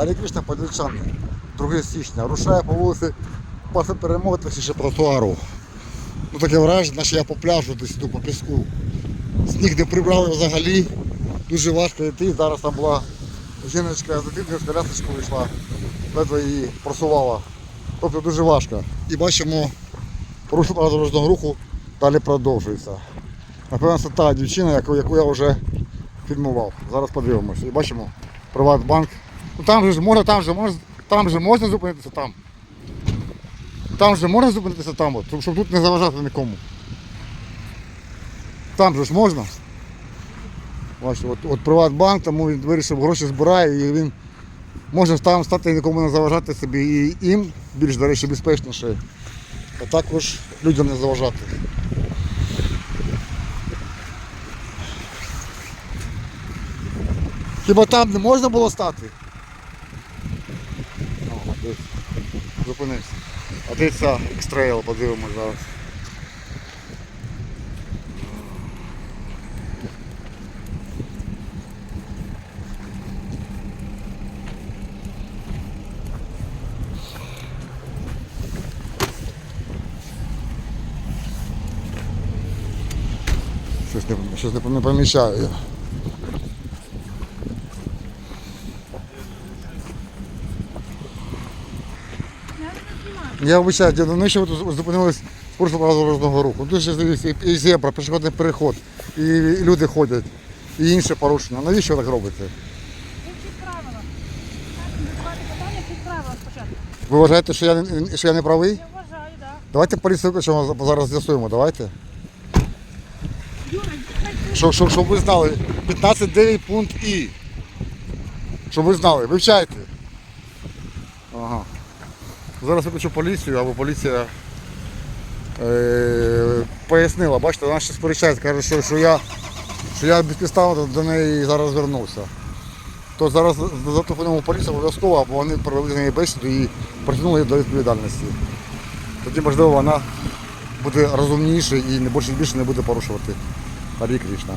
Харі Кришна Подільчан, 2 січня, рушає по вулиці паса перемоги, точніше тротуару. Ну таке враження, що я по пляжу десь йду по піску. Сніг не прибрали взагалі, дуже важко йти. Зараз там була жіночка з дитинкою з колясочкою вийшла, ледве її просувала. Тобто дуже важко. І бачимо, порушення дорожнього руху далі продовжується. Напевно, це та дівчина, яку, яку я вже фільмував. Зараз подивимося. І бачимо Приватбанк. Ну там же можна, там же можна, там же можна зупинитися там. Там же можна зупинитися там, от, щоб тут не заважати нікому. Там же ж можна. Бачите, от, от Приватбанк, тому він вирішив гроші збирає і він може там стати нікому не заважати собі і їм більш, до речі, безпечніше. А також людям не заважати. Хіба там не можна було стати? Десь. Зупинився. А де це екстрейл, подивимось зараз. Щось не, щось не, помічаю я. Я ну що ви тут зупинились з курсу дорожнього руху. Тут ще і, зебра, пішохідний переход, і люди ходять, і інше порушення. Навіщо ви так робите? Ви вважаєте, що я, не- що я не правий? Я вважаю, так. Давайте поліцію викличемо, зараз з'ясуємо, давайте. Щоб, щоб, щоб ви знали, 15.9 пункт І. Щоб ви знали, вивчайте. Зараз виключу поліцію, або поліція е, пояснила, бачите, вона ще сперечається, каже, що, що я, що я безпідставно до неї зараз звернувся. То зараз зателефонуємо поліцію обов'язково, або вони провели з неї бесіду і притягнули її до відповідальності. Тоді, можливо, вона буде розумніша і більше більше не буде порушувати. Харі Кришна.